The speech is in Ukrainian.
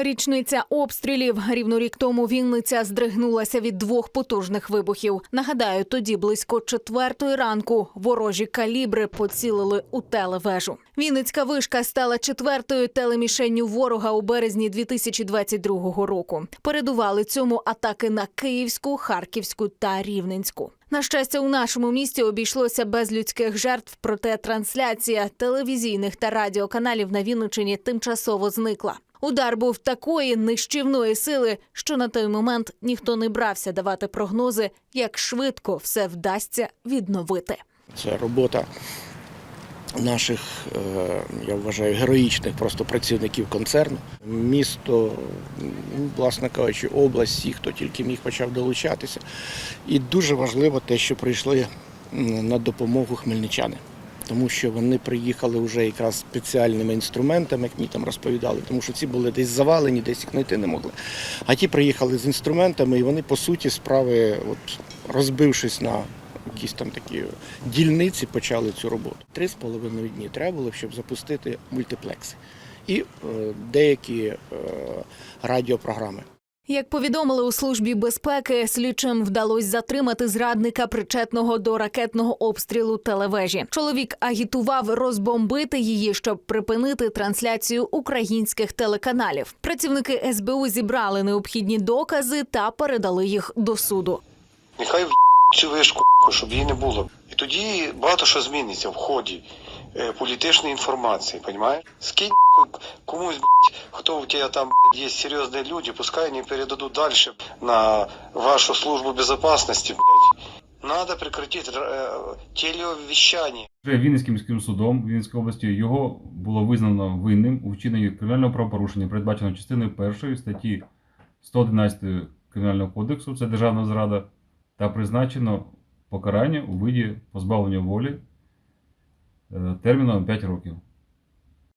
Річниця обстрілів рівно рік тому Вінниця здригнулася від двох потужних вибухів. Нагадаю, тоді близько четвертої ранку ворожі калібри поцілили у телевежу. Вінницька вишка стала четвертою телемішенню ворога у березні 2022 року. Передували цьому атаки на Київську, Харківську та Рівненську. На щастя, у нашому місті обійшлося без людських жертв, проте трансляція телевізійних та радіоканалів на Вінниччині тимчасово зникла. Удар був такої нищівної сили, що на той момент ніхто не брався давати прогнози, як швидко все вдасться відновити. Це робота наших, е, я вважаю, героїчних просто працівників концерну. Місто, власне кажучи, область, всі, хто тільки міг почав долучатися. І дуже важливо те, що прийшли на допомогу хмельничани. Тому що вони приїхали вже якраз спеціальними інструментами, як мені там розповідали, тому що ці були десь завалені, десь їх знайти не могли. А ті приїхали з інструментами, і вони по суті справи, от розбившись на якісь там такі дільниці, почали цю роботу. Три з половиною дні треба було, щоб запустити мультиплекси і е, деякі е, радіопрограми. Як повідомили у службі безпеки, слідчим вдалося затримати зрадника, причетного до ракетного обстрілу телевежі. Чоловік агітував розбомбити її, щоб припинити трансляцію українських телеканалів. Працівники СБУ зібрали необхідні докази та передали їх до суду. Нехай в цю вишку, щоб її не було. І тоді багато що зміниться в ході е, політичної інформації, розумієш? Скинь комусь, у тебе там блядь, є серйозні люди, пускай вони передадуть далі на вашу службу безпечності, блядь. Надо прекратити е, телеовіщання. Вже Вінницьким міським судом Вінницької області його було визнано винним у вчиненні кримінального правопорушення, передбаченого частиною першої статті 111 Кримінального кодексу, це державна зрада, та призначено покарання у виді позбавлення волі е, терміном 5 років.